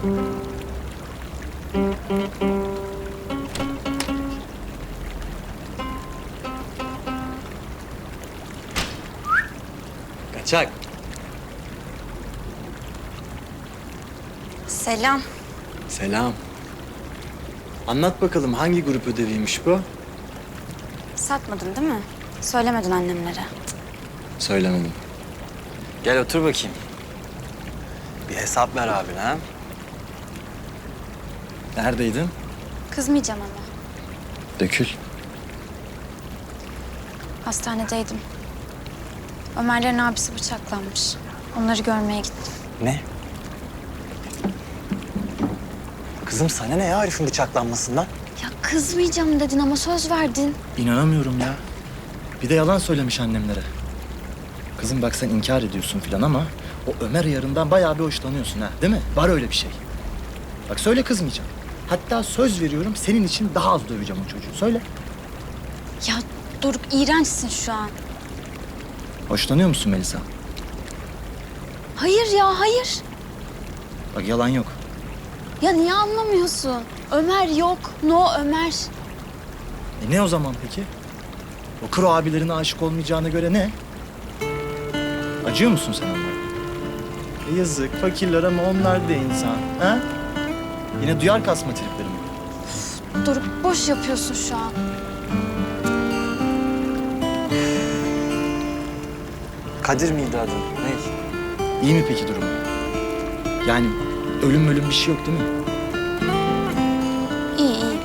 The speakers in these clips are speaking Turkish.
Kaçak. Selam. Selam. Anlat bakalım hangi grup ödeviymiş bu? Satmadın değil mi? Söylemedin annemlere. Söylemedim. Gel otur bakayım. Bir hesap ver abine ha. Neredeydin? Kızmayacağım ama. Dökül. Hastanedeydim. Ömerlerin abisi bıçaklanmış. Onları görmeye gittim. Ne? Kızım sana ne ya Arif'in bıçaklanmasından? Ya kızmayacağım dedin ama söz verdin. İnanamıyorum ya. Bir de yalan söylemiş annemlere. Kızım bak sen inkar ediyorsun filan ama o Ömer yarından bayağı bir hoşlanıyorsun ha değil mi? Var öyle bir şey. Bak söyle kızmayacağım. Hatta söz veriyorum senin için daha az döveceğim o çocuğu. Söyle. Ya Doruk iğrençsin şu an. Hoşlanıyor musun Melisa? Hayır ya hayır. Bak yalan yok. Ya niye anlamıyorsun? Ömer yok. No Ömer. E ne o zaman peki? O kro abilerine aşık olmayacağına göre ne? Acıyor musun sen onlara? E yazık, fakirler ama onlar da insan. Ha? Yine duyar kasma tripleri mi? Doruk boş yapıyorsun şu an. Kadir miydi adın? Ne? İyi mi peki durumu? Yani ölüm ölüm bir şey yok değil mi? İyi iyi.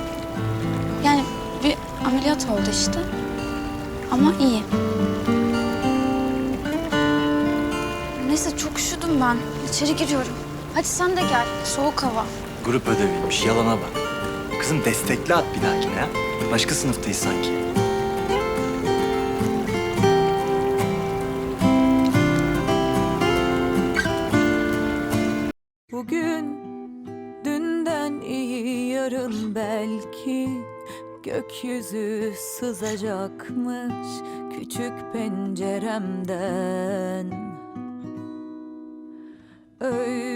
Yani bir ameliyat oldu işte. Ama iyi. Neyse çok üşüdüm ben. İçeri giriyorum. Hadi sen de gel. Soğuk hava. Grup ödeviymiş yalana bak. Kızım destekli at bir dahakine ya. Başka sınıftayız sanki. Bugün dünden iyi yarın belki gökyüzü sızacakmış küçük penceremden. Öyle